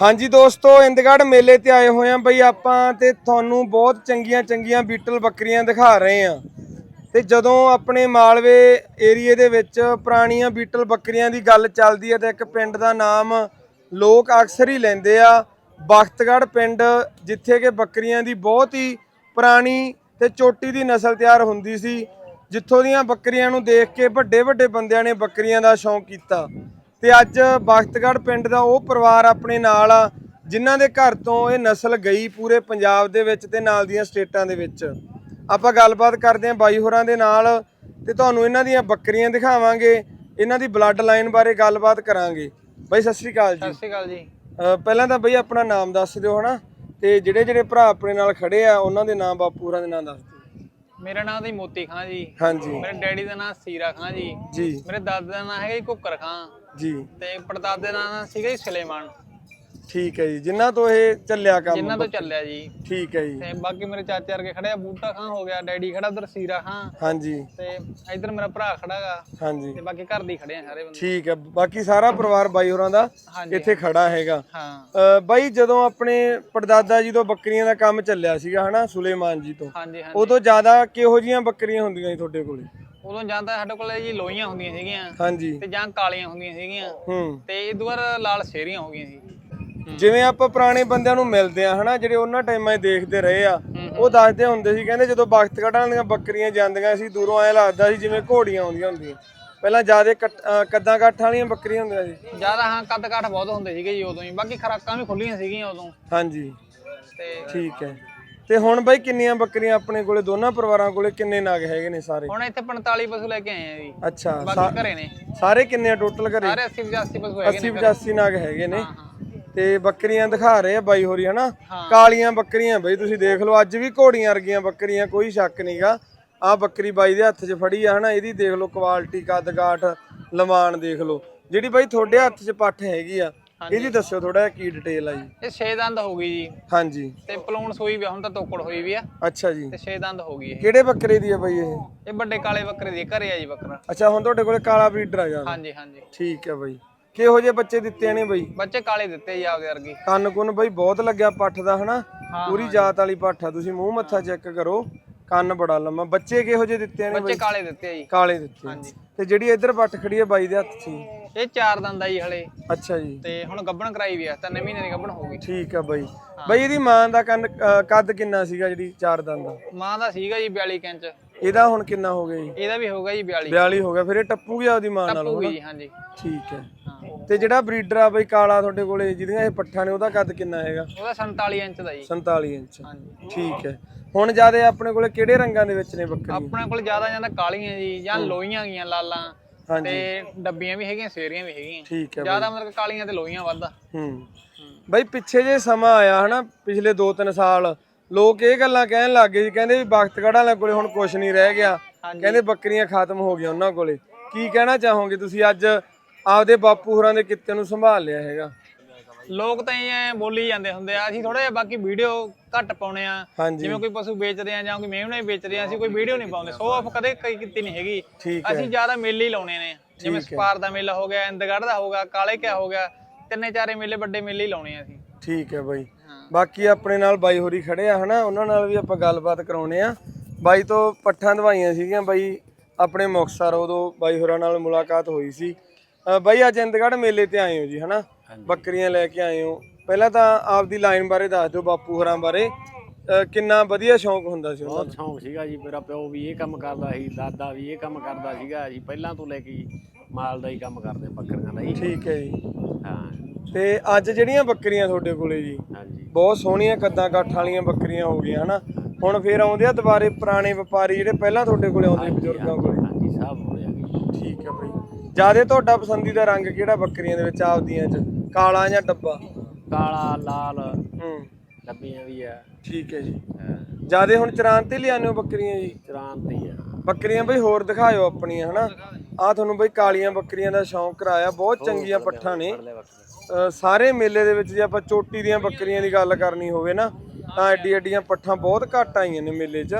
ਹਾਂਜੀ ਦੋਸਤੋ, ਇੰਦਗੜ ਮੇਲੇ ਤੇ ਆਏ ਹੋਏ ਆ ਬਈ ਆਪਾਂ ਤੇ ਤੁਹਾਨੂੰ ਬਹੁਤ ਚੰਗੀਆਂ ਚੰਗੀਆਂ ਬੀਟਲ ਬੱਕਰੀਆਂ ਦਿਖਾ ਰਹੇ ਆ। ਤੇ ਜਦੋਂ ਆਪਣੇ ਮਾਲਵੇ ਏਰੀਏ ਦੇ ਵਿੱਚ ਪੁਰਾਣੀਆਂ ਬੀਟਲ ਬੱਕਰੀਆਂ ਦੀ ਗੱਲ ਚੱਲਦੀ ਹੈ ਤਾਂ ਇੱਕ ਪਿੰਡ ਦਾ ਨਾਮ ਲੋਕ ਅਕਸਰ ਹੀ ਲੈਂਦੇ ਆ, ਬਖਤਗੜ ਪਿੰਡ, ਜਿੱਥੇ ਕਿ ਬੱਕਰੀਆਂ ਦੀ ਬਹੁਤ ਹੀ ਪੁਰਾਣੀ ਤੇ ਚੋਟੀ ਦੀ ਨਸਲ ਤਿਆਰ ਹੁੰਦੀ ਸੀ, ਜਿੱਥੋਂ ਦੀਆਂ ਬੱਕਰੀਆਂ ਨੂੰ ਦੇਖ ਕੇ ਵੱਡੇ ਵੱਡੇ ਬੰਦਿਆਂ ਨੇ ਬੱਕਰੀਆਂ ਦਾ ਸ਼ੌਂਕ ਕੀਤਾ। ਤੇ ਅੱਜ ਬਖਤਗੜ ਪਿੰਡ ਦਾ ਉਹ ਪਰਿਵਾਰ ਆਪਣੇ ਨਾਲ ਆ ਜਿਨ੍ਹਾਂ ਦੇ ਘਰ ਤੋਂ ਇਹ ਨਸਲ ਗਈ ਪੂਰੇ ਪੰਜਾਬ ਦੇ ਵਿੱਚ ਤੇ ਨਾਲ ਦੀਆਂ ਸਟੇਟਾਂ ਦੇ ਵਿੱਚ। ਆਪਾਂ ਗੱਲਬਾਤ ਕਰਦੇ ਹਾਂ ਬਾਈ ਹੋਰਾਂ ਦੇ ਨਾਲ ਤੇ ਤੁਹਾਨੂੰ ਇਹਨਾਂ ਦੀਆਂ ਬੱਕਰੀਆਂ ਦਿਖਾਵਾਂਗੇ ਇਹਨਾਂ ਦੀ ਬਲੱਡ ਲਾਈਨ ਬਾਰੇ ਗੱਲਬਾਤ ਕਰਾਂਗੇ। ਬਾਈ ਸਤਿ ਸ਼੍ਰੀ ਅਕਾਲ ਜੀ। ਸਤਿ ਸ਼੍ਰੀ ਅਕਾਲ ਜੀ। ਪਹਿਲਾਂ ਤਾਂ ਬਈ ਆਪਣਾ ਨਾਮ ਦੱਸ ਦਿਓ ਹਨਾ ਤੇ ਜਿਹੜੇ ਜਿਹੜੇ ਭਰਾ ਆਪਣੇ ਨਾਲ ਖੜੇ ਆ ਉਹਨਾਂ ਦੇ ਨਾਮ ਬਾਪੂ ਹੋਰਾਂ ਦੇ ਨਾਮ ਦੱਸ ਦਿਓ। ਮੇਰਾ ਨਾਮ ਜੀ ਮੋਤੀ ਖਾਂ ਜੀ। ਹਾਂਜੀ। ਮੇਰੇ ਡੈਡੀ ਦਾ ਨਾਮ ਸੀਰਾ ਖਾਂ ਜੀ। ਜੀ। ਮੇਰੇ ਦਾਦੇ ਦਾ ਨਾਮ ਹੈਗਾ ਜੀ ਕੁੱਕਰ ਖਾਂ। ਜੀ। ਤੇ ਪੜਦਾਦੇ ਦਾ ਨਾਮ ਸੀਗਾ ਜੀ ਸੁਲੇਮਾਨ। ਠੀਕ ਹੈ ਜੀ। ਜਿਨ੍ਹਾਂ ਤੋਂ ਇਹ ਚੱਲਿਆ ਕੰਮ? ਜਿਨ੍ਹਾਂ ਤੋਂ ਚੱਲਿਆ ਜੀ। ਠੀਕ ਹੈ ਜੀ। ਤੇ ਬਾਕੀ ਮੇਰੇ ਚਾਚੇ ਵਰਗੇ ਖੜੇ ਆ। ਬੂਟਾ ਖਾਂ ਹੋ ਗਿਆ ਡੈਡੀ ਖੜਾ ਉਧਰ ਸੀਰਾ ਖਾਂ। ਹਾਂਜੀ। ਤੇ ਇਧਰ ਮੇਰਾ ਭਰਾ ਖੜਾਗਾ ਹਾਂਜੀ। ਤੇ ਬਾਕੀ ਘਰ ਦੀ ਖੜੇ ਆ ਸਾਰੇ ਬੰਦੇ। ਠੀਕ ਹੈ। ਬਾਕੀ ਸਾਰਾ ਪਰਿਵਾਰ ਬਾਈ ਹੋਰਾਂ ਦਾ ਹਾਂਜੀ ਇੱਥੇ ਖੜਾ ਹੈਗਾ। ਹਾਂ। ਬਾਈ ਜਦੋਂ ਆਪਣੇ ਪੜਦਾਦਾ ਜੀ ਤੋਂ ਬੱਕਰੀਆਂ ਦਾ ਕੰਮ ਚੱਲਿਆ ਸੀਗਾ ਹਨਾ ਸੁਲੇਮਾਨ ਜੀ ਤੋਂ ਹਾਂਜੀ ਹਾਂਜੀ। ਉਦੋਂ ਜ਼ਿਆਦਾ ਕਿਹੋ ਜੀਆਂ ਬੱਕਰੀਆਂ ਹੁੰਦੀਆਂ ਸੀ ਤੁਹਾਡੇ ਕੋਲੇ? ਉਦੋਂ ਜਾਂਦਾ ਸਾਡੇ ਕੋਲੇ ਜੀ ਲੋਹੀਆਂ ਹੁੰਦੀਆਂ ਸੀਗੀਆਂ ਹਾਂਜੀ। ਤੇ ਜਾਂ ਕਾਲੀਆਂ ਹੁੰਦੀਆਂ ਸੀਗੀਆਂ ਹੂੰ। ਤੇ ਇਹ ਦੁਆਰ ਲਾਲ ਸ਼ੇਰੀਆਂ ਹੋ ਗਈਆਂ ਸੀ। ਜਿਵੇਂ ਆਪਾਂ ਪੁਰਾਣੇ ਬੰਦਿਆਂ ਨੂੰ ਮਿਲਦੇ ਆ ਹਨਾ ਜਿਹੜੇ ਉਹਨਾਂ ਟਾਈਮਾਂ 'ਚ ਦੇਖਦੇ ਰਹੇ ਆ ਉਹ ਦੱਸਦੇ ਹੁੰਦੇ ਸੀ ਕਹਿੰਦੇ ਜਦੋਂ ਬਖਤ ਕਢਾਂ ਦੀਆਂ ਬੱਕਰੀਆਂ ਜਾਂਦੀਆਂ ਸੀ ਦੂਰੋਂ ਐ ਲੱਗਦਾ ਸੀ ਜਿਵੇਂ ਘੋੜੀਆਂ ਆਉਂਦੀਆਂ ਹੁੰਦੀਆਂ। ਪਹਿਲਾਂ ਜਿਆਦੇ ਕੱਦਾਂ ਕੱਠ ਵਾਲੀਆਂ ਬੱਕਰੀਆਂ ਹੁੰਦੀਆਂ ਸੀ। ਜ਼ਿਆਦਾ ਹਾਂ ਕੱਦ ਕਾਠ ਬਹੁਤ ਹੁੰਦੇ ਸੀਗੇ ਜੀ ਉਦੋਂ ਹੀ। ਬਾਕੀ ਖਰਾਕਾਂ ਵੀ ਖੁੱਲੀਆਂ ਸੀਗੀਆਂ ਉਦੋਂ। ਹਾਂਜੀ। ਤੇ ਠੀਕ ਹੈ। ਤੇ ਹੁਣ ਬਾਈ ਕਿੰਨੀਆਂ ਬੱਕਰੀਆਂ ਆਪਣੇ ਕੋਲੇ? ਦੋਨਾਂ ਪਰਿਵਾਰਾਂ ਕੋਲੇ ਕਿੰਨੇ ਨਾਗ ਹੈਗੇ ਨੇ ਸਾਰੇ? ਹੁਣ ਇੱਥੇ 45 ਪਸ਼ੂ ਲੈ ਕੇ ਆਏ ਆ ਜੀ। ਅੱਛਾ ਬਾਕੀ ਘਰੇ ਨੇ। ਸਾਰੇ ਕਿੰਨੇ ਆ ਟੋਟਲ ਘਰੇ? ਸਾਰੇ 80 85 ਪਸ਼ੂ ਹੈਗੇ 80 ਨੇ 85 ਨਾਗ ਹੈਗੇ ਨੇ। ਤੇ ਬੱਕਰੀਆਂ ਦਿਖਾ ਰਹੇ ਆ ਬਾਈ ਹੋਰੀ ਹਨਾ। ਕਾਲੀਆਂ ਬੱਕਰੀਆਂ ਬਈ ਤੁਸੀਂ ਦੇਖ ਲਓ ਅੱਜ ਵੀ ਘੋੜੀਆਂ ਵਰਗੀਆਂ ਬੱਕਰੀਆਂ ਕੋਈ ਸ਼ੱਕ ਨਹੀਂਗਾ ਆ ਬੱਕਰੀ ਬਾਈ ਦੇ ਹੱਥ 'ਚ ਫੜੀ ਆ ਹਨਾ? ਇਹਦੀ ਦੇਖ ਲਓ ਕੁਆਲਿਟੀ ਕੱਦ ਕਾਠ ਲਮਾਨ ਦੇਖ ਲਓ। ਜਿਹੜੀ ਬਾਈ ਤੁਹਾਡੇ ਹੱਥ 'ਚ ਪੱਠ ਹੈਗੀ ਆ ਇਹਦੀ ਦੱਸਿਓ ਥੋੜਾ ਕੀ ਡਿਟੇਲ ਆ ਜੀ। ਇਹ 6 ਦੰਦ ਹੋ ਗਈ ਜੀ। ਹਾਂਜੀ। ਤੇ ਪਲੂਣ ਸੂਈ ਵੀ ਆ, ਹੁਣ ਤਾਂ ਤੋਕੜ ਹੋਈ ਵੀ ਆ। ਅੱਛਾ ਜੀ। ਤੇ 6 ਦੰਦ ਹੋ ਗਈ ਇਹ। ਕਿਹੜੇ ਬੱਕਰੇ ਦੀ ਆ ਬਾਈ ਇਹ? ਇਹ ਵੱਡੇ ਕਾਲੇ ਬੱਕਰੇ ਦੇ ਘਰੇ ਆ ਜੀ ਬੱਕਰਾ। ਅੱਛਾ ਹੁਣ ਤੁਹਾਡੇ ਕੋਲੇ ਕਾਲਾ ਬਰੀਡਰ ਆ ਜਾਂਦਾ ਹਾਂਜੀ ਹਾਂਜੀ। ਠੀਕ ਹੈ ਬਾਈ। ਕਿਹੋ ਜਿਹੇ ਬੱਚੇ ਦਿੱਤੇ ਨੇ ਬਾਈ? ਬੱਚੇ ਕਾਲੇ ਦਿੱਤੇ ਜੀ ਆਪਦੇ ਵਰਗੇ। ਕੰਨ ਕੁੰਨ ਬਾਈ ਬਹੁਤ ਲੱਗਿਆ ਪੱਠ ਦਾ ਹਨਾ? ਹਾਂ, ਪੂਰੀ ਜਾਤ ਵਾਲੀ ਪੱਠ ਆ। ਤੁਸੀਂ ਮੂੰਹ ਮੱਥਾ ਚੈੱਕ ਕਰੋ ਕੰਨ ਬੜਾ ਲੰਮਾ। ਬੱਚੇ ਕਿਹੋ ਜਿਹੇ ਦਿੱਤੇ ਨੇ ਬੱਚੇ ਕਾਲੇ ਦਿੱਤੇ ਆ ਜੀ। ਕਾਲੇ ਦਿੱਤੇ ਹਾਂਜੀ। ਤੇ ਜਿਹੜੀ ਇੱਧਰ ਪੱਠ ਖੜੀ ਹੈ ਬਾਈ ਦੇ ਹੱਥ 'ਚ। ਹੀ। ਇਹ ਚਾਰ ਦੰਦ ਆ ਜੀ ਹਲੇ। ਅੱਛਾ ਜੀ। ਤੇ ਹੁਣ ਗੱਬਣ ਕਰਾਈ ਵੀ ਆ ਤਿੰਨ ਮਹੀਨੇ ਦੀ ਗੱਬਣ ਹੋ ਗਈ। ਠੀਕ ਆ ਬਾਈ। ਬਾਈ ਇਹਦੀ ਮਾਂ ਦਾ ਕੰਨ ਅ, ਕੱਦ ਕਿੰਨਾ ਸੀਗਾ ਜਿਹੜੀ ਚਾਰ ਦੰਦ? ਦਾ ਮਾਂ ਦਾ ਸੀਗਾ ਜੀ 42 ਇੰਚ। ਇਹਦਾ ਹੁਣ ਕਿੰਨਾ ਹੋ ਗਿਆ ਜੀ? ਇਹਦਾ ਵੀ ਹੋਊਗਾ ਜੀ 42 42 ਹੋ ਗਿਆ ਫਿਰ ਇਹ ਟੱਪੂਗੀ ਆਪਦੀ ਮਾਂ ਨਾਲ ਟੱਪੂਗੀ ਜੀ ਹਾਂਜੀ। ਠੀਕ ਹੈ। ਹਾਂ। ਤੇ ਜਿਹੜਾ ਬਰੀਡਰ ਆ ਬਾਈ ਕਾਲਾ ਤੁਹਾਡੇ ਕੋਲੇ ਜਿਹਦੀਆਂ ਇਹ ਪੱਠਾਂ ਨੇ ਉਹਦਾ ਕੱਦ ਕਿੰਨਾ ਹੈਗਾ? ਉਹਦਾ 47 ਇੰਚ ਦਾ ਜੀ। 47 ਇੰਚ। ਹਾਂਜੀ। ਠੀਕ ਹੈ। ਹੁਣ ਜਿਆਦੇ ਆਪਣੇ ਕੋਲੇ ਕਿਹੜੇ ਰੰਗਾਂ ਦੇ ਵਿੱਚ ਨੇ ਬੱਕਰੀਆਂ ਆਪਣੇ ਕੋਲ ਜ਼ਿਆਦਾ ਜਾਂਦਾ ਕਾਲੀਆਂ ਜੀ ਜਾਂ ਲੋਹੀਆਂ ਗਈਆਂ ਲਾਲਾਂ। ਤੇ ਡੱਬੀਆਂ ਵੀ ਹੈਗੀਆਂ ਸੇਰੀਆਂ ਵੀ ਹੈਗੀਆਂ। ਠੀਕ ਹੈ ਜ਼ਿਆਦਾ ਮਤਲਬ ਕਾਲੀਆਂ ਤੇ ਲੋਹੀਆਂ ਵੱਧ ਆ। ਹੂੰ। ਬਈ ਪਿੱਛੇ ਜੇ ਸਮਾਂ ਆਇਆ ਹਨਾ ਪਿਛਲੇ 2-3 ਸਾਲ ਲੋਕ ਇਹ ਗੱਲਾਂ ਕਹਿਣ ਲੱਗ ਗਏ ਸੀ ਕਹਿੰਦੇ ਵੀ ਬਖਤਗੜ੍ਹ ਵਾਲਿਆਂ ਕੋਲੇ ਹੁਣ ਕੁਝ ਨਹੀਂ ਰਹਿ ਗਿਆ। ਕਹਿੰਦੇ ਬੱਕਰੀਆਂ ਖਤਮ ਹੋ ਗਈਆਂ ਉਹਨਾਂ ਕੋਲੇ। ਕੀ ਕਹਿਣਾ ਚਾਹੋਗੇ ਤੁਸੀਂ ਅੱਜ ਆਪਦੇ ਬਾਪੂ ਹੋਰਾਂ ਦੇ ਕਿੱਤੇ ਨੂੰ ਸੰਭਾਲ ਲਿਆ ਹੈਗਾ? ਲੋਕ ਤਾਂ ਐ ਬੋਲੀ ਜਾਂਦੇ ਹੁੰਦੇ ਆ ਅਸੀਂ ਥੋੜਾ ਜਿਹਾ ਬਾਕੀ ਵੀਡੀਓ ਘੱਟ ਪਾਉਣੇ ਆ। ਹਾਂਜੀ। ਜਿਵੇਂ ਕੋਈ ਪਸ਼ੂ ਵੇਚਦੇ ਆ ਜਾਂ ਕੋਈ ਮੇਮਣੇ ਵੇਚਦੇ ਆ ਅਸੀਂ ਕੋਈ ਵੀਡੀਓ ਨਹੀਂ ਪਾਉਂਦੇ। ਸੋ ਆਫ ਕਦੇ ਕਈ ਕੀਤੀ ਨਹੀਂ ਹੈਗੀ। ਠੀਕ ਹੈ। ਅਸੀਂ ਜ਼ਿਆਦਾ ਮੇਲੇ ਹੀ ਲਾਉਣੇ ਨੇ। ਜਿਵੇਂ ਸਪਾਰ ਦਾ ਮੇਲਾ ਹੋ ਗਿਆ ਇੰਦਗੜ੍ਹ ਦਾ ਹੋਗਾ ਕਾਲੇ ਕਿਆ ਹੋ ਗਿਆ ਤਿੰਨੇ ਚਾਰੇ ਮੇਲੇ ਵੱਡੇ ਮੇਲੇ ਹੀ ਲਾਉਣੇ ਆ ਅਸੀਂ। ਠੀਕ ਹੈ ਬਾਈ। ਹਾਂ। ਬਾਕੀ ਆਪਣੇ ਨਾਲ ਬਾਈ ਹੋਰੀ ਖੜੇ ਆ ਹਨਾ? ਉਹਨਾਂ ਨਾਲ ਵੀ ਆਪਾਂ ਗੱਲਬਾਤ ਕਰਾਉਣੇ ਆ। ਬਾਈ ਤੋਂ ਪੱਠਾਂ ਦਵਾਈਆਂ ਸੀਗੀਆਂ ਬਾਈ ਆਪਣੇ ਮੁਕਤਸਰ ਉਦੋਂ ਬਾਈ ਹੋਰਾਂ ਨਾਲ ਮੁਲਾਕਾਤ ਹੋਈ ਸੀ। ਅ, ਬਾਈ ਅੱਜ ਇੰਦਗੜ੍ਹ ਮੇਲੇ ਤੇ ਆਏ ਹੋ ਜੀ ਹਨਾ? ਬੱਕਰੀਆਂ ਲੈ ਕੇ ਆਏ ਹੋ। ਪਹਿਲਾਂ ਤਾਂ ਆਪਦੀ ਲਾਈਨ ਬਾਰੇ ਦੱਸ ਦਿਓ ਬਾਪੂ ਹੋਰਾਂ ਬਾਰੇ। ਕਿੰਨਾ ਵਧੀਆ ਸ਼ੌਂਕ ਹੁੰਦਾ ਸੀ ਉਹਨਾਂ ਬਹੁਤ ਸ਼ੌਂਕ ਸੀਗਾ ਜੀ ਮੇਰਾ ਪਿਓ ਵੀ ਇਹ ਕੰਮ ਕਰਦਾ ਸੀ ਦਾਦਾ ਵੀ ਇਹ ਕੰਮ ਕਰਦਾ ਸੀਗਾ ਜੀ ਪਹਿਲਾਂ ਤੋਂ ਲੈ ਕੇ ਹੀ ਮਾਲ ਦਾ ਹੀ ਕੰਮ ਕਰਦੇ ਬੱਕਰੀਆਂ ਦਾ ਜੀ ਠੀਕ ਹੈ ਜੀ। ਹਾਂ। ਤੇ ਅੱਜ ਜਿਹੜੀਆਂ ਬੱਕਰੀਆਂ ਤੁਹਾਡੇ ਕੋਲੇ ਜੀ ਹਾਂਜੀ। ਬਹੁਤ ਸੋਹਣੀਆਂ ਕੱਦਾਂ ਕਾਠ ਵਾਲੀਆਂ ਬੱਕਰੀਆਂ ਹੋ ਗਈਆਂ ਹਨਾ? ਹੁਣ ਫੇਰ ਆਉਂਦੇ ਆ ਦੁਬਾਰੇ ਪੁਰਾਣੇ ਵਪਾਰੀ ਜਿਹੜੇ ਪਹਿਲਾਂ ਤੁਹਾਡੇ ਕੋਲੇ ਆਉਂਦੇ ਬਜ਼ੁਰਗਾਂ ਕੋਲੇ? ਹਾਂਜੀ ਸਭ ਹੋ ਗਿਆ ਜੀ। ਠੀਕ ਹੈ ਬਈ। ਜਿਆਦੇ ਤੁਹਾਡਾ ਪਸੰਦੀਦਾ ਰੰਗ ਕਿਹੜਾ ਬੱਕਰੀਆਂ ਦੇ ਵਿੱਚ ਆਪਦੀਆਂ ਚ? ਕਾਲਾ ਜਾਂ ਡੱਬਾ? ਕਾਲਾ ਲਾਲ ਹੂੰ। ਡੱਬੀਆਂ ਵੀ ਆ। ਠੀਕ ਹੈ ਜੀ। ਜਿਆਦੇ ਹੁਣ ਚਰਾਂ ਤੇ ਲਿਆਉਂਦੇ ਹੋ ਬੱਕਰੀਆਂ ਜੀ? ਚਰਾਂਤੀ ਆ। ਬੱਕਰੀਆਂ ਬਈ ਹੋਰ ਦਿਖਾਇਓ ਆਪਣੀਆਂ ਹਨਾ? ਆ ਤੁਹਾਨੂੰ ਬਈ ਕਾਲੀਆਂ ਬੱਕਰੀਆਂ ਦਾ ਸ਼ੌਂਕ ਕਰਾਇਆ ਬਹੁਤ ਚੰਗੀਆਂ ਪੱਠਾਂ ਨੇ। ਲੈ ਸਾਰੇ ਮੇਲੇ ਦੇ ਵਿੱਚ ਜੇ ਆਪਾਂ ਚੋਟੀ ਦੀਆਂ ਬੱਕਰੀਆਂ ਦੀ ਗੱਲ ਕਰਨੀ ਹੋਵੇ ਨਾ ਤਾਂ ਐਡੀ ਐਡੀਆਂ ਪੱਠਾਂ ਬਹੁਤ ਘੱਟ ਆਈਆਂ ਨੇ ਮੇਲੇ 'ਚ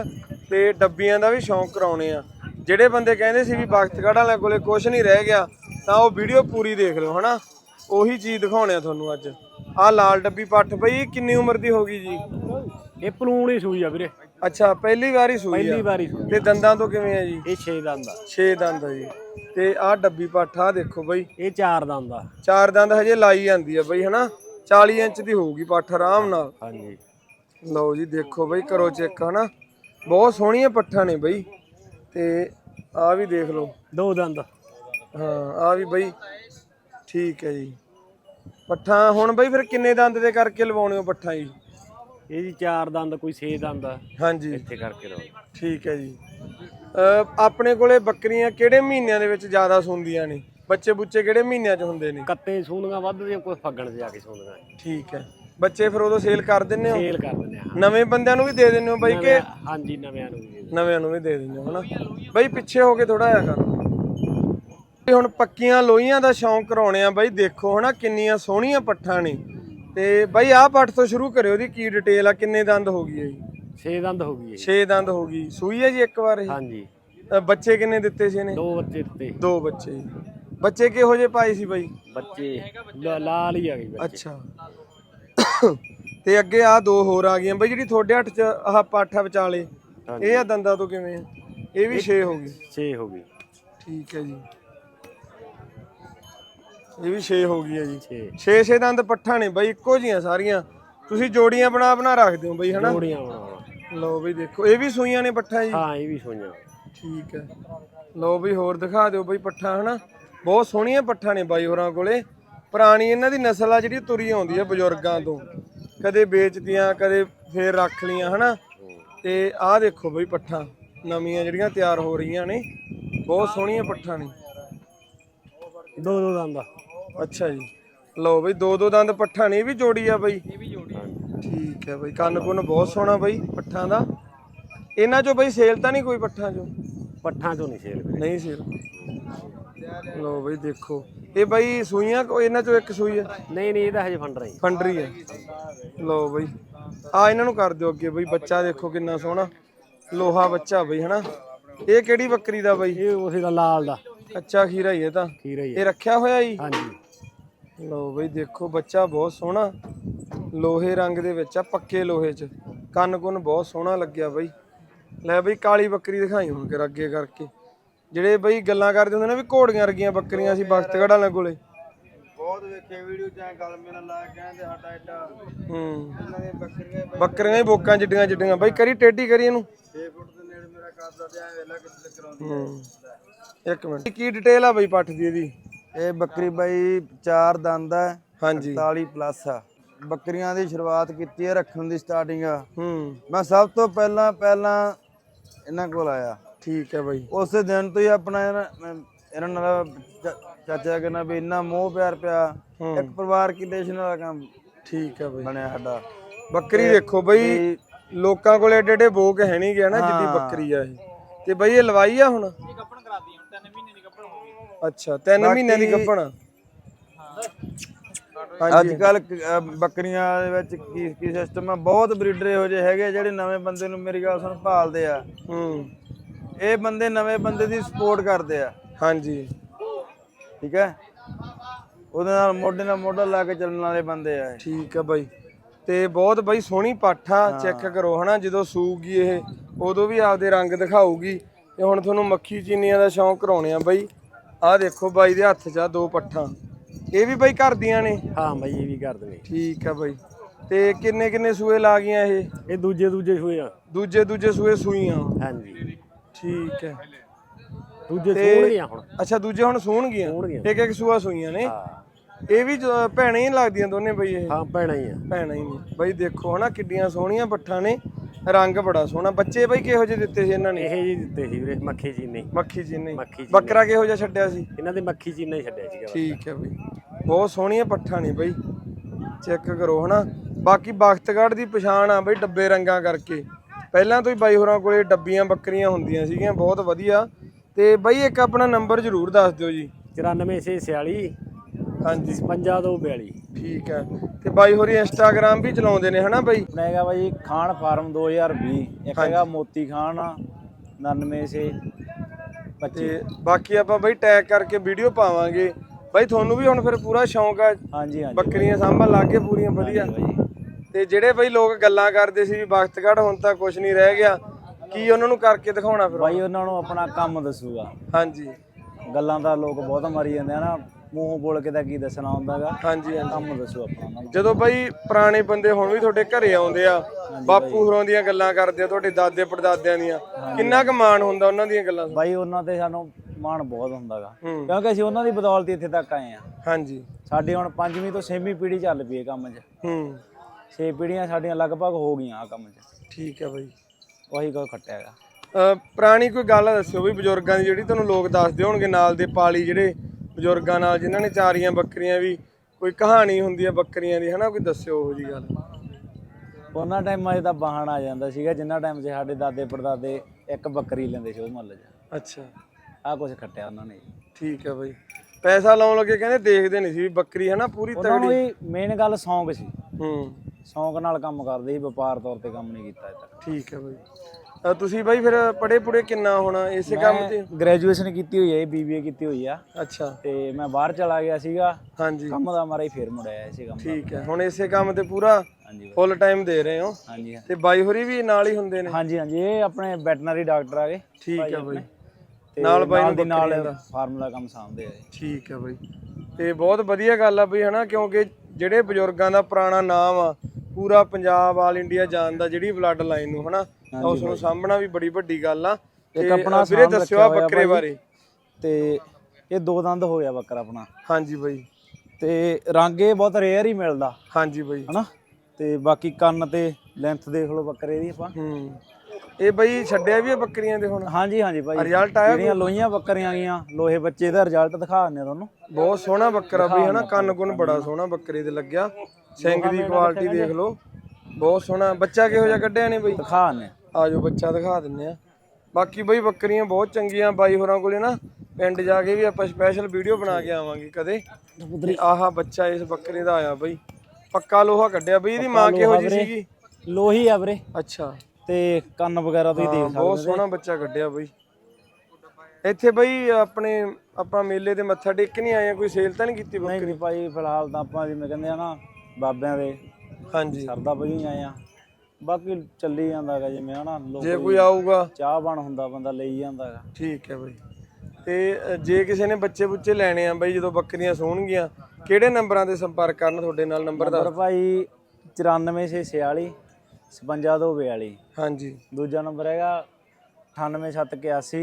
ਤੇ ਡੱਬੀਆਂ ਦਾ ਵੀ ਸ਼ੌਂਕ ਕਰਾਉਣੇ ਆ। ਜਿਹੜੇ ਬੰਦੇ ਕਹਿੰਦੇ ਸੀ ਵੀ ਬਖਤਗੜ੍ਹ ਵਾਲਿਆਂ ਕੋਲੇ ਕੁਝ ਨਹੀਂ ਰਹਿ ਗਿਆ ਤਾਂ ਉਹ ਵੀਡੀਓ ਪੂਰੀ ਦੇਖ ਲਓ ਹਨਾ? ਉਹੀ ਚੀਜ਼ ਦਿਖਾਉਣੇ ਆ ਤੁਹਾਨੂੰ ਅੱਜ। ਆ ਲਾਲ ਡੱਬੀ ਪੱਠ ਬਈ ਕਿੰਨੀ ਉਮਰ ਦੀ ਹੋ ਗਈ ਜੀ? ਇਹ ਪਲੂਣ ਹੀ ਸੂਈ ਆ ਵੀਰੇ। ਅੱਛਾ ਪਹਿਲੀ ਵਾਰੀ ਸੂਈ ਪਹਿਲੀ ਆ ਵਾਰੀ ਸੂਈ ਤੇ ਦੰਦਾਂ ਤੋਂ ਕਿਵੇਂ ਆ ਜੀ? ਇਹ 6 ਦੰਦ ਆ। 6 ਦੰਦ ਆ ਜੀ। ਤੇ ਆ ਡੱਬੀ ਪੱਠ ਆ ਦੇਖੋ ਬਈ। ਇਹ 4 ਦੰਦ ਆ। ਚਾਰ ਦੰਦ ਹਜੇ ਲਾਈ ਜਾਂਦੀ ਆ ਬਈ ਹਨਾ? 40 ਇੰਚ ਦੀ ਹੋਊਗੀ ਪੱਠ ਆਰਾਮ ਨਾਲ। ਹਾਂਜੀ। ਲਓ ਜੀ ਦੇਖੋ ਬਈ ਕਰੋ ਚੈੱਕ ਹਨਾ? ਬਹੁਤ ਸੋਹਣੀਆਂ ਪੱਠਾਂ ਨੇ ਬਈ। ਤੇ ਆ ਵੀ ਦੇਖ ਲਓ। ਦੋ ਦੰਦ। ਹਾਂ ਆ ਵੀ ਬਈ ਠੀਕ ਹੈ ਜੀ। ਪੱਠਾਂ ਹੁਣ ਬਈ ਫਿਰ ਕਿੰਨੇ ਦੰਦ ਦੇ ਕਰਕੇ ਲਵਾਉਣੇ ਹੋ ਪੱਠਾਂ ਜੀ? ਇਹ ਜੀ 4 ਦੰਦ ਕੋਈ 6 ਦੰਦ ਆ। ਹਾਂਜੀ। ਇੱਥੇ ਕਰਕੇ ਲਓ। ਠੀਕ ਹੈ ਜੀ। ਆਪਣੇ ਕੋਲੇ ਬੱਕਰੀਆਂ ਕਿਹੜੇ ਮਹੀਨਿਆਂ ਦੇ ਵਿੱਚ ਜ਼ਿਆਦਾ ਸੁੰਦੀਆਂ ਨੇ? ਬੱਚੇ ਬੁੱਚੇ ਕਿਹੜੇ ਮਹੀਨਿਆਂ 'ਚ ਹੁੰਦੇ ਨੇ? ਕੱਤੇ ਸੂੰਦੀਆਂ ਵੱਧਦੀਆਂ ਕੋਈ ਫੱਗਣ 'ਚ ਜਾ ਕੇ ਸੂੰਦੀਆਂ। ਠੀਕ ਹੈ। ਬੱਚੇ ਫਿਰ ਉਦੋਂ ਸੇਲ ਕਰ ਦਿੰਦੇ ਹੋ? ਸੇਲ ਕਰ ਦਿੰਦੇ ਆ ਨਵੇਂ ਬੰਦਿਆਂ ਨੂੰ ਵੀ ਦੇ ਦਿੰਦੇ ਹੋ ਬਾਈ ਕਿ ਹਾਂਜੀ ਨਵਿਆਂ ਨੂੰ ਵੀ ਦੇ ਦਿੰਦੇ। ਨਵਿਆਂ ਨੂੰ ਵੀ ਦੇ ਦਿੰਦੇ ਹੋ ਹਨਾ? ਬਾਈ ਪਿੱਛੇ ਹੋ ਕੇ ਥੋੜਾ ਜਿਹਾ ਕਰ। ਹੁਣ ਪੱਕੀਆਂ ਲੋਹੀਆਂ ਦਾ ਸ਼ੌਂਕ ਕਰਾਉਣੇ ਆ ਬਾਈ ਦੇਖੋ ਹਨਾ ਕਿੰਨੀਆਂ ਸੋਹਣੀਆਂ ਪੱਠਾਂ ਨੇ। ਤੇ ਬਾਈ ਆਹ ਪੱਠ ਤੋਂ ਸ਼ੁਰੂ ਕਰਿਓ ਉਹਦੀ ਕੀ ਡਿਟੇਲ ਆ ਕਿੰਨੇ ਦੰਦ ਹੋ ਗਈ ਹੈ ਜੀ? ਛੇ ਦੰਦ ਹੋ ਗਈ ਇਹ 6 ਦੰਦ ਹੋ ਗਈ। ਸੂਈ ਹੈ ਜੀ ਇੱਕ ਵਾਰ ਇਹ? ਹਾਂਜੀ। ਅ, ਬੱਚੇ ਕਿੰਨੇ ਦਿੱਤੇ ਸੀ ਇਹਨੇ? ਦੋ ਬੱਚੇ ਦਿੱਤੇ। ਦੋ ਬੱਚੇ। ਜੀ। ਬੱਚੇ ਕਿਹੋ ਜਿਹੇ ਪਾਏ ਸੀ ਬਾਈ? ਬੱਚੇ ਲ- ਲਾਲ ਹੀ ਆ ਗਈ ਬੱਚੇ। ਅੱਛਾ। ਤੇ ਅੱਗੇ ਆ ਦੋ ਹੋਰ ਆ ਗਈਆਂ। ਬਈ ਜਿਹੜੀ ਤੁਹਾਡੇ ਹੱਥ 'ਚ ਆਹ ਪਾਠਾ ਵਿਚਾਲੇ। ਇਹ ਆ ਦੰਦਾਂ ਤੋਂ ਕਿਵੇਂ ਆ? ਇਹ ਵੀ 6 ਹੋ ਗਈ ਛੇ ਹੋ ਗਈ ਠੀਕ ਹੈ ਜੀ। ਇਹ ਵੀ 6 ਹੋ ਗਈ ਹੈ ਜੀ। ਛੇ। 6 6 ਦੰਦ ਪੱਠਾ ਨੇ ਬਈ ਇੱਕੋ ਜੀਆਂ ਸਾਰੀਆਂ। ਤੁਸੀਂ ਜੋੜੀਆਂ ਬਣਾ ਬਣਾ ਰੱਖਦੇ ਹੋ ਬਈ ਹਨਾ? ਜੋੜੀਆਂ ਬਣਾਉਣਾ ਲਓ ਬਈ ਦੇਖੋ ਇਹ ਵੀ ਸੂਈਆਂ ਨੇ ਪੱਠਾ ਜੀ। ਹਾਂ ਇਹ ਵੀ ਸੋਈਆਂ। ਠੀਕ ਹੈ। ਲਓ ਬਈ ਹੋਰ ਦਿਖਾ ਦਿਓ ਬਈ ਪੱਠਾ ਹਨਾ? ਬਹੁਤ ਸੋਹਣੀਆਂ ਪੱਠਾ ਨੇ ਬਾਈ ਹੋਰਾਂ ਕੋਲੇ। ਪੁਰਾਣੀ ਇਹਨਾਂ ਦੀ ਨਸਲ ਆ ਜਿਹੜੀ ਤੁਰੀ ਆਉਂਦੀ ਹੈ ਬਜ਼ੁਰਗਾਂ ਤੋਂ। ਕਦੇ ਵੇਚਦੀਆਂ ਕਦੇ ਫੇਰ ਰੱਖ ਲੀਆਂ ਹਨਾ? ਤੇ ਆਹ ਦੇਖੋ ਬਈ ਪੱਠਾ ਨਵੀਆਂ ਜਿਹੜੀਆਂ ਤਿਆਰ ਹੋ ਰਹੀਆਂ ਨੇ। ਬਹੁਤ ਸੋਹਣੀਆਂ ਪੱਠਾ ਨੇ। ਦੋ ਦੋ ਦੰਦ ਅੱਛਾ ਜੀ। ਲਓ ਬਈ ਦੋ ਦੋ ਦੰਦ ਪੱਠਾ ਨੇ ਇਹ ਵੀ ਜੋੜੀ ਆ ਬਈ। ਠੀਕ ਹੈ ਬਈ ਕੰਨ ਕੁੰਨ ਬਹੁਤ ਸੋਹਣਾ ਬਈ ਪੱਠਾਂ ਦਾ। ਇਹਨਾਂ ਚੋਂ ਬਈ ਸੇਲ ਤਾਂ ਨਹੀਂ ਕੋਈ ਪੱਠਾਂ ਚੋਂ? ਪੱਠਾਂ ਚੋਂ ਨਹੀਂ ਸੇਲ ਵੀਰੇ। ਨਹੀਂ ਸੇਲ। ਲਓ ਬਈ ਦੇਖੋ। ਇਹ ਬਈ ਸੂਈਆਂ ਕੋ ਇਹਨਾਂ ਚੋਂ ਇੱਕ ਸੂਈ ਹੈ? ਨਹੀਂ ਨਹੀਂ ਇਹਦਾ ਹਜੇ ਫੰਡ ਰਹੀ। ਫੰਡਰੀ ਹੈ। ਲਓ ਬਈ ਆ ਇਹਨਾਂ ਨੂੰ ਕਰ ਦਿਓ ਅੱਗੇ ਬਈ ਬੱਚਾ ਦੇਖੋ ਕਿੰਨਾ ਸੋਹਣਾ। ਲੋਹਾ ਬੱਚਾ ਬਈ ਹਨਾ। ਇਹ ਕਿਹੜੀ ਬੱਕਰੀ ਦਾ ਬਈ? ਇਹ ਉਸੇ ਦਾ ਲਾਲ ਦਾ। ਕੱਚਾ ਖੀਰਾ ਹੀ ਇਹ ਤਾਂ। ਖੀਰਾ ਹੀ ਆ ਇਹ ਰੱਖਿਆ ਹੋਇਆ ਜੀ? ਹਾਂਜੀ। ਲਓ ਬਈ ਦੇਖੋ ਬੱਚਾ ਬਹੁਤ ਸੋਹਣਾ। ਲੋਹੇ ਰੰਗ ਦੇ ਵਿੱਚ ਆ ਪੱਕੇ ਲੋਹੇ 'ਚ। ਕੰਨ ਕੁੰਨ ਬਹੁਤ ਸੋਹਣਾ ਲੱਗਿਆ ਬਈ। ਲੈ ਬਈ ਕਾਲੀ ਬੱਕਰੀ ਦਿਖਾਈ ਹੁਣ ਕਰ ਅੱਗੇ ਕਰਕੇ। ਜਿਹੜੇ ਬਈ ਗੱਲਾਂ ਕਰਦੇ ਹੁੰਦੇ ਨੇ ਵੀ ਘੋੜੀਆਂ ਵਰਗੀਆਂ ਬੱਕਰੀਆਂ ਸੀ ਬਖਤਗੜ੍ਹ ਵਾਲਿਆਂ ਕੋਲੇ। ਬਹੁਤ ਵੇਖੇ ਵੀਡੀਓ ਚ ਐਂ ਗੱਲ ਮੇਰੇ ਨਾਲ ਲਾ ਕੇ ਕਹਿੰਦੇ ਸਾਡਾ ਐਡਾ ਹੂੰ। ਇਹਨਾਂ ਦੇ ਬੱਕਰੀਆਂ ਬੱਕਰੀਆਂ ਹੀ ਬੋਕਾਂ ਜਿੱਡੀਆਂ ਜਿੱਡੀਆਂ। ਬਈ ਕਰੀ ਟੇਢੀ ਕਰੀ ਇਹਨੂੰ। 6 ਫੁੱਟ ਦੇ ਨੇੜੇ ਮੇਰਾ ਕਰਦਾ ਤੇ ਐ ਵੇਲਾ ਕਿੱਥੇ ਕਰਾਉਂਦੀ ਹੂੰ। ਇੱਕ ਮਿੰਟ। ਕੀ ਡਿਟੇਲ ਆ ਬਈ ਪੱਠ ਦੀ ਇਹਦੀ? ਇਹ ਬੱਕਰੀ ਬਾਈ ਚਾਰ ਦੰਦ ਹੈ ਹਾਂਜੀ। 40 ਪਲੱਸ ਆ। ਬੱਕਰੀਆਂ ਦੀ ਸ਼ੁਰੂਆਤ ਕੀਤੀ ਹੈ ਰੱਖਣ ਦੀ ਸਟਾਰਟਿੰਗ ਹੂੰ। ਮੈਂ ਸਭ ਤੋਂ ਪਹਿਲਾਂ ਪਹਿਲਾਂ ਇਹਨਾਂ ਕੋਲ ਆਇਆ। ਠੀਕ ਹੈ ਬਈ। ਉਸੇ ਦਿਨ ਤੋਂ ਹੀ ਆਪਣਾ ਇਹਨਾਂ ਨਾਲ ਚਾਚਾ ਕਹਿੰਦਾ ਵੀ ਇੰਨਾ ਮੋਹ ਪਿਆਰ ਪਿਆ। ਇੱਕ ਪਰਿਵਾਰ ਕੀ ਦੇਸ਼ਨ ਵਾਲਾ ਕੰਮ ਠੀਕ ਹੈ ਬਈ। ਬਣਿਆ ਸਾਡਾ। ਬੱਕਰੀ ਦੇਖੋ ਬਈ ਲੋਕਾਂ ਕੋਲੇ ਏਡੇ ਏਡੇ ਬੋਕ ਹੈ ਨਹੀਂ ਗਿਆ ਨਾ ਜਿੱਦੀ। ਬੱਕਰੀ ਆ ਇਹ। ਤੇ ਬਈ ਇਹ ਲਵਾਈ ਆ ਹੁਣ? ਅੱਛਾ 3 ਮਹੀਨਿਆਂ ਦੀ ਗੱਭਣ ਅੱਜ ਕੱਲ ਬੱਕਰੀਆਂ ਦੇ ਵਿੱਚ ਕੀ ਕੀ ਸਿਸਟਮ ਆ? ਬਹੁਤ ਬਰੀਡਰ ਇਹੋ ਜਿਹੇ ਹੈਗੇ ਜਿਹੜੇ ਨਵੇਂ ਬੰਦੇ ਨੂੰ ਮੇਰੀ ਗੱਲ ਸੁਣ ਭਾਲਦੇ ਆ। ਹੂੰ। ਇਹ ਬੰਦੇ ਨਵੇਂ ਬੰਦੇ ਦੀ ਸਪੋਰਟ ਕਰਦੇ ਆ। ਹਾਂਜੀ। ਠੀਕ ਹੈ? ਉਹਦੇ ਨਾਲ ਮੋਢੇ ਨਾਲ ਮੋਢਾ ਲਾ ਕੇ ਚੱਲਣ ਵਾਲੇ ਬੰਦੇ ਆ। ਠੀਕ ਹੈ ਬਾਈ। ਤੇ ਬਹੁਤ ਬਾਈ ਸੋਹਣੀ ਪਾਠਾ ਚੈੱਕ ਕਰੋ ਹਨਾ ਜਦੋਂ ਸੂਗੀ ਇਹ ਉਦੋਂ ਵੀ ਆਪਦੇ ਰੰਗ ਦਿਖਾਊਗੀ। ਤੇ ਹੁਣ ਤੁਹਾਨੂੰ ਮੱਖੀ ਚੀਨੀਆਂ ਦਾ ਸ਼ੌਂਕ ਕਰਾਉਣੇ ਆ ਬਾਈ। ਆਹ ਦੇਖੋ ਬਾਈ ਦੇ ਹੱਥ 'ਚ ਆ ਦੋ ਪੱਠਾਂ। ਇਹ ਵੀ ਬਾਈ ਘਰ ਦੀਆਂ ਨੇ? ਹਾਂ ਬਾਈ ਇਹ ਵੀ ਕਰ ਦੇਵੇ ਠੀਕ ਆ ਬਾਈ। ਤੇ ਕਿੰਨੇ ਕਿੰਨੇ ਸੂਏ ਲਾ ਗਈਆਂ ਇਹ? ਇਹ ਦੂਜੇ ਦੂਜੇ ਹੋਏ ਆ। ਦੂਜੇ ਦੂਜੇ ਸੂਏ ਸੂਈਆਂ। ਹਾਂਜੀ। ਠੀਕ ਹੈ ਦੂਜੇ ਤੇ- ਸੋਹਣਗੀਆਂ ਹੁਣ। ਅੱਛਾ ਦੂਜੇ ਹੁਣ ਸੂਣਗੀਆਂ ਸੂਣਗੀਆਂ। ਇੱਕ ਇੱਕ ਸੂਆ ਸੂਈਆਂ ਨੇ। ਹਾਂ। ਇਹ ਵੀ ਜ- ਭੈਣਾਂ ਹੀ ਲੱਗਦੀਆਂ ਦੋਨੇ ਬਈ ਇਹ? ਹਾਂ ਪੈਣਾ ਹੀ ਆ। ਭੈਣਾਂ ਹੀ ਨੇ। ਬਈ ਦੇਖੋ ਹਨਾ ਕਿੱਡੀਆਂ ਸੋਹਣੀਆਂ ਪੱਠਾਂ ਨੇ। ਰੰਗ ਬੜਾ ਸੋਹਣਾ। ਬੱਚੇ ਬਈ ਕਿਹੋ ਜਿਹੇ ਦਿੱਤੇ ਸੀ ਇਹਨਾਂ ਨੇ? ਇਹ ਜੀ ਦਿੱਤੇ ਸੀ ਵੀਰੇ ਮੱਖੀ ਮੱਖੀ ਚੀਨੇ ਮੱਖੀ ਚੀਨੀ। ਬੱਕਰਾ ਕਿਹੋ ਜਿਹਾ ਛੱਡਿਆ ਸੀ? ਇਹਨਾਂ ਦੇ ਮੱਖੀ ਚੀਨਾ ਹੀ ਛੱਡਿਆ ਸੀਗਾ ਠੀਕ ਹੈ ਬਈ। ਬਹੁਤ ਸੋਹਣੀਆਂ ਪੱਠਾਂ ਨੇ ਬਈ। ਚੈੱਕ ਕਰੋ ਹਨਾ। ਬਾਕੀ ਬਖਤਗੜ੍ਹ ਦੀ ਪਛਾਣ ਆ ਬਈ ਡੱਬੇ ਰੰਗਾਂ ਕਰਕੇ। ਪਹਿਲਾਂ ਤੋਂ ਹੀ ਬਾਈ ਹੋਰਾਂ ਕੋਲੇ ਡੱਬੀਆਂ ਬੱਕਰੀਆਂ ਹੁੰਦੀਆਂ ਸੀਗੀਆਂ ਬਹੁਤ ਵਧੀਆ। ਤੇ ਬਈ ਇੱਕ ਆਪਣਾ ਨੰਬਰ ਜ਼ਰੂਰ ਦੱਸ ਦਿਓ ਜੀ। 94646 ਹਾਂਜੀ। 5242 ਠੀਕ ਹੈ। ਤੇ ਬਾਈ ਹੋਰੀ ਇੰਸਟਾਗ੍ਰਾਮ ਵੀ ਚਲਾਉਂਦੇ ਨੇ ਹਨਾ ਬਾਈ? ਆਪਣਾ ਹੈਗਾ ਬਾਈ ਖਾਨ ਫਾਰਮ 2020 ਇੱਕ ਹੈਗਾ ਮੋਤੀ ਖਾਨ 99 ਸੇ 25 ਤੇ ਬਾਕੀ ਆਪਾਂ ਬਈ ਟੈਗ ਕਰਕੇ ਵੀਡੀਓ ਪਾਵਾਂਗੇ। ਬਾਈ ਤੁਹਾਨੂੰ ਵੀ ਹੁਣ ਫਿਰ ਪੂਰਾ ਸ਼ੌਂਕ ਆ ਹਾਂਜੀ ਹਾਂਜੀ। ਬੱਕਰੀਆਂ ਸਾਂਭਣ ਲੱਗ ਗਏ ਪੂਰੀਆਂ ਵਧੀਆ। ਤੇ ਜਿਹੜੇ ਬਈ ਲੋਕ ਗੱਲਾਂ ਕਰਦੇ ਸੀ ਵੀ ਬਖਤਗੜ ਹੁਣ ਤਾਂ ਕੁਝ ਨਹੀਂ ਰਹਿ ਗਿਆ ਕੀ ਉਹਨਾਂ ਨੂੰ ਕਰਕੇ ਦਿਖਾਉਣਾ ਫਿਰ? ਬਾਈ ਉਹਨਾਂ ਨੂੰ ਆਪਣਾ ਕੰਮ ਦੱਸੂਗਾ। ਹਾਂਜੀ। ਗੱਲਾਂ ਤਾਂ ਲੋਕ ਬਹੁਤ ਮਾਰੀ ਜਾਂਦੇ ਆ ਨਾ। ਮੂੰਹੋਂ ਬੋਲ ਕੇ ਤਾਂ ਕੀ ਦੱਸਣਾ ਹੁੰਦਾਗਾ? ਹਾਂਜੀ ਹਾਂਜੀ। ਕੰਮ ਦੱਸੂ ਆਪਣਾ ਉਹਨਾਂ ਨੂੰ। ਜਦੋਂ ਬਈ ਪੁਰਾਣੇ ਬੰਦੇ ਹੁਣ ਵੀ ਤੁਹਾਡੇ ਘਰੇ ਆਉਂਦੇ ਆ ਬਾਪੂ ਹੋਰਾਂ ਦੀਆਂ ਗੱਲਾਂ ਕਰਦੇ ਆ ਤੁਹਾਡੇ ਦਾਦੇ ਪੜਦਾਦਿਆਂ ਦੀਆਂ ਕਿੰਨਾ ਕੁ ਮਾਣ ਹੁੰਦਾ ਉਹਨਾਂ ਦੀਆਂ ਗੱਲਾਂ ਸੁਣ ਬਾਈ ਉਹਨਾਂ ਤੇ ਸਾਨੂੰ ਮਾਣ ਬਹੁਤ ਹੁੰਦਾਗਾ। ਹੂੰ। ਕਿਉਂਕਿ ਅਸੀਂ ਉਹਨਾਂ ਦੀ ਬਦੌਲਤ ਹੀ ਇੱਥੇ ਤੱਕ ਆਏ ਆ। ਹਾਂਜੀ। ਸਾਡੀ ਹੁਣ ਪੰਜਵੀਂ ਤੋਂ ਛੇਵੀਂ ਪੀੜ੍ਹੀ ਚੱਲ ਪਈ ਇਹ ਕੰਮ 'ਚ। ਹੂੰ। ਛੇ ਪੀੜ੍ਹੀਆਂ ਸਾਡੀਆਂ ਲਗਭਗ ਹੋ ਗਈਆਂ ਆ ਕੰਮ 'ਚ। ਠੀਕ ਹੈ ਬਈ। ਉਹੀ ਕੋਈ ਖੱਟਿਆ ਹੈਗਾ ਅਹ ਪੁਰਾਣੀ ਕੋਈ ਗੱਲ ਦੱਸਿਓ ਵੀ ਬਜ਼ੁਰਗਾਂ ਦੀ ਜਿਹੜੀ ਤੁਹਾਨੂੰ ਲੋਕ ਦੱਸਦੇ ਹੋਣਗੇ ਨਾਲ ਦੇ ਪਾਲੀ ਜਿਹੜੇ ਬਜ਼ੁਰਗਾਂ ਨਾਲ ਜਿਨ੍ਹਾਂ ਨੇ ਚਾਰੀਆਂ ਬੱਕਰੀਆਂ ਵੀ ਕੋਈ ਕਹਾਣੀ ਹੁੰਦੀ ਆ ਬੱਕਰੀਆਂ ਦੀ ਹਨਾ? ਕੋਈ ਦੱਸਿਓ ਉਹੋ ਜੀ ਗੱਲ। ਉਹਨਾਂ ਟਾਈਮਾਂ 'ਚ ਤਾਂ ਬਾਹਣ ਆ ਜਾਂਦਾ ਸੀਗਾ ਜਿੰਨਾ ਟਾਈਮ 'ਚ ਸਾਡੇ ਦਾਦੇ ਪੜਦਾਦੇ ਇੱਕ ਬੱਕਰੀ ਲੈਂਦੇ ਸੀ ਉਹ ਮੁੱਲ 'ਚ ਅੱਛਾ। ਆ ਕੁਝ ਖੱਟਿਆ ਉਹਨਾਂ ਨੇ। ਠੀਕ ਹੈ ਬਈ। ਪੈਸਾ ਲਾਉਣ ਲੱਗੇ ਕਹਿੰਦੇ ਦੇਖਦੇ ਨਹੀਂ ਸੀ ਵੀ ਬੱਕਰੀ ਹਨਾ? ਪੂਰੀ ਉਹਨਾਂ ਨੂੰ ਤਗੜੀ। ਵੀ ਮੇਨ ਗੱਲ ਸ਼ੌਂਕ ਸੀ। ਹੂੰ। ਸ਼ੌਂਕ ਨਾਲ ਕੰਮ ਕਰਦੇ ਸੀ ਵਪਾਰ ਤੌਰ ਤੇ ਕੰਮ ਨਹੀਂ ਕੀਤਾ ਅਜੇ ਤੱਕ। ਠੀਕ ਹੈ ਬਈ। ਤੁਸੀਂ ਬਾਈ ਫਿਰ ਪੜੇ ਪੁੜੇ ਕਿੰਨਾ ਹੋਣਾ ਇਸੇ ਕੰਮ ਤੇ? ਗ੍ਰੈਜੂਏਸ਼ਨ ਕੀਤੀ ਹੋਈ ਹੈ ਬੀਬੀਏ ਕੀਤੀ ਹੋਈ ਆ। ਅੱਛਾ। ਤੇ ਮੈਂ ਬਾਹਰ ਚਲਾ ਗਿਆ ਸੀਗਾ। ਹਾਂਜੀ। ਕੰਮ ਦਾ ਮਾਰਾ ਹੀ ਫੇਰ ਮੁੜਿਆ ਇਸੇ ਕੰਮ ਦਾ। ਠੀਕ ਹੈ ਹੁਣ ਇਸੇ ਕੰਮ ਤੇ ਪੂਰਾ ਹਾਂਜੀ। ਬਾਈ। ਫੁੱਲ ਟਾਈਮ ਦੇ ਰਹੇ ਹੋ? ਹਾਂਜੀ ਤੇ ਬਾਈ ਹੋਰੀ ਵੀ ਨਾਲ ਹੀ ਹੁੰਦੇ ਨੇ? ਹਾਂਜੀ ਹਾਂਜੀ ਇਹ ਆਪਣੇ ਵੈਟਰਨਰੀ ਡਾਕਟਰ ਆਗੇ ਠੀਕ ਹੈ ਬਈ। ਨਾਲ ਬਾਈ ਨੂੰ ਦੀ ਨਾਲ। ਫਾਰਮ ਦਾ ਕੰਮ ਸਾਂਭਦੇ ਆ ਇਹ। ਠੀਕ ਹੈ ਬਈ। ਤੇ ਬਹੁਤ ਵਧੀਆ ਗੱਲ ਆ ਬਈ ਹਨਾ ਕਿਉਂਕਿ ਜਿਹੜੇ ਬਜ਼ੁਰਗਾਂ ਦਾ ਪੁਰਾਣਾ ਨਾਮ ਆ ਪੂਰਾ ਪੰਜਾਬ ਆਲ ਇੰਡੀਆ ਜਾਣਦਾ ਜਿਹੜੀ ਬਲੱਡ ਲਾਈਨ ਨੂੰ ਹਨਾ ਤਾਂ ਉਸ ਨੂੰ ਸਾਂਭਣਾ ਵੀ ਬੜੀ ਵੱਡੀ ਗੱਲ ਆ। ਇੱਕ ਆਪਣਾ ਵੀਰੇ ਦੱਸਿਓ ਆ ਹੋਇਆ ਬੱਕਰੇ। ਬਾਰੇ। ਤੇ ਇਹ ਦੋ ਦੰਦ ਹੋ ਗਿਆ ਬੱਕਰਾ ਆਪਣਾ। ਹਾਂਜੀ ਬਈ। ਤੇ ਰੰਗ ਇਹ ਬਹੁਤ ਰੇਅਰ ਹੀ ਮਿਲਦਾ। ਹਾਂਜੀ ਬਈ। ਹਨਾ? ਤੇ ਬਾਕੀ ਕੰਨ ਤੇ ਲੈਂਥ ਦੇਖ ਲਓ ਬੱਕਰੇ ਦੀ ਆਪਾਂ। ਹੂੰ। ਇਹ ਬਈ ਛੱਡਿਆ ਵੀ ਆ ਬੱਕਰੀਆਂ ਦੇ ਹੁਣ? ਹਾਂਜੀ ਹਾਂਜੀ ਭਾਈ ਰਿਜ਼ਲਟ ਆਇਆ ਜਿਹੜੀਆਂ ਲੋਹੀਆਂ ਬੱਕਰੀਆਂ ਗਈਆਂ ਲੋਹੇ ਬੱਚੇ ਦਾ ਰਿਜ਼ਲਟ ਦਿਖਾ ਦਿੰਦੇ ਤੁਹਾਨੂੰ। ਬਹੁਤ ਸੋਹਣਾ ਬੱਕਰਾ ਬਈ ਹਨਾ? ਕੰਨ ਕੁੰਨ ਬੜਾ ਸੋਹਣਾ ਬੱਕਰੇ ਦੇ ਲੱਗਿਆ। ਸਿੰਘ ਦੀ ਕੁਆਲਿਟੀ ਦੇਖ ਲਓ। ਬਹੁਤ ਸੋਹਣਾ। ਬੱਚਾ ਕਿਹੋ ਜਿਹਾ ਕੱਢਿਆ ਨੇ ਬਈ? ਦਿਖਾ ਦਿੰਦੇ ਆਜੋ ਬੱਚਾ ਦਿਖਾ ਦਿੰਨੇ ਆ। ਬਾਕੀ ਬਈ ਬੱਕਰੀਆਂ ਬਹੁਤ ਚੰਗੀਆਂ ਬਾਈ ਹੋਰਾਂ ਕੋਲੇ ਨਾ। ਪਿੰਡ ਜਾ ਕੇ ਵੀ ਆਪਾਂ ਸਪੈਸ਼ਲ ਵੀਡੀਓ ਬਣਾ ਕੇ ਆਵਾਂਗੇ ਕਦੇ। ਆਹਾ ਬੱਚਾ ਇਸ ਬੱਕਰੇ ਦਾ ਆਇਆ ਬਈ। ਪੱਕਾ ਲੋਹਾ ਕੱਢਿਆ ਬਈ ਇਹਦੀ ਮਾਂ ਕਿਹੋ ਜੀ ਸੀਗੀ? ਲੋਹੀ ਆ ਵੀਰੇ। ਅੱਛਾ। ਤੇ ਕੰਨ ਵਗੈਰਾ ਤੁਸੀਂ ਦੇਖ ਸਕਦੇ ਬਹੁਤ ਸੋਹਣਾ ਬੱਚਾ ਕੱਢਿਆ ਬਈ। ਇੱਥੇ ਬਈ ਆਪਣੇ ਆਪਾਂ ਮੇਲੇ ਤੇ ਮੱਥਾ ਟੇਕ ਨਹੀਂ ਆਏ ਕੋਈ ਸੇਲ ਤਾਂ ਨਹੀਂ ਕੀਤੀ ਬੱਕਰੀ? ਨਹੀਂ ਭਾਈ ਫਿਲਹਾਲ ਤਾਂ ਆਪਾਂ ਜਿਵੇਂ ਕਹਿੰਦੇ ਆ ਨਾ ਬਾਬਿਆਂ ਦੇ ਹਾਂਜੀ। ਸਰਦਾ ਵਜੀ ਆਏ ਆ। ਬਾਕੀ ਚੱਲੀ ਜਾਂਦਾਗਾ ਜਿਵੇਂ ਹਨਾ ਲੋਕ ਜੇ ਕੋਈ ਆਊਗਾ। ਚਾਹ ਬਣ ਹੁੰਦਾ ਬੰਦਾ ਲਈ ਜਾਂਦਾਗਾ। ਠੀਕ ਹੈ ਬਈ। ਤੇ ਅ, ਜੇ ਕਿਸੇ ਨੇ ਬੱਚੇ ਬੁੱਚੇ ਲੈਣੇ ਆ ਬਈ ਜਦੋਂ ਬੱਕਰੀਆਂ ਸੂਣਗੀਆਂ ਕਿਹੜੇ ਨੰਬਰਾਂ ਤੇ ਸੰਪਰਕ ਕਰਨ ਤੁਹਾਡੇ ਨਾਲ? ਨੰਬਰ ਦਾ ਨੰਬਰ ਭਾਈ 94646 55242 ਹਾਂਜੀ। ਦੂਜਾ ਨੰਬਰ ਹੈਗਾ 98781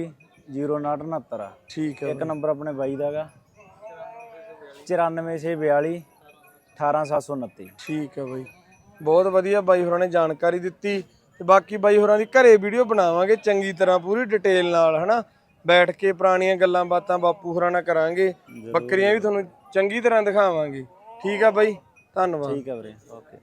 0969 ਠੀਕ ਹੈ ਇੱਕ ਨੰਬਰ ਆਪਣੇ ਬਾਈ ਦਾ ਹੈਗਾ। 94642 18729 ਠੀਕ ਹੈ ਬਾਈ। ਬਹੁਤ ਵਧੀਆ ਬਾਈ ਹੋਰਾਂ ਨੇ ਜਾਣਕਾਰੀ ਦਿੱਤੀ ਤੇ ਬਾਕੀ ਬਾਈ ਹੋਰਾਂ ਦੀ ਘਰੇ ਵੀਡੀਓ ਬਣਾਵਾਂਗੇ ਚੰਗੀ ਤਰ੍ਹਾਂ ਪੂਰੀ ਡਿਟੇਲ ਨਾਲ ਹਨਾ? ਬੈਠ ਕੇ ਪੁਰਾਣੀਆਂ ਗੱਲਾਂ ਬਾਤਾਂ ਬਾਪੂ ਹੋਰਾਂ ਨਾਲ ਕਰਾਂਗੇ। ਬੱਕਰੀਆਂ ਵੀ ਤੁਹਾਨੂੰ ਚੰਗੀ ਤਰ੍ਹਾਂ ਦਿਖਾਵਾਂਗੇ। ਠੀਕ ਆ ਬਾਈ। ਧੰਨਵਾਦ। ਠੀਕ ਹੈ ਵੀਰੇ। ਓਕੇ।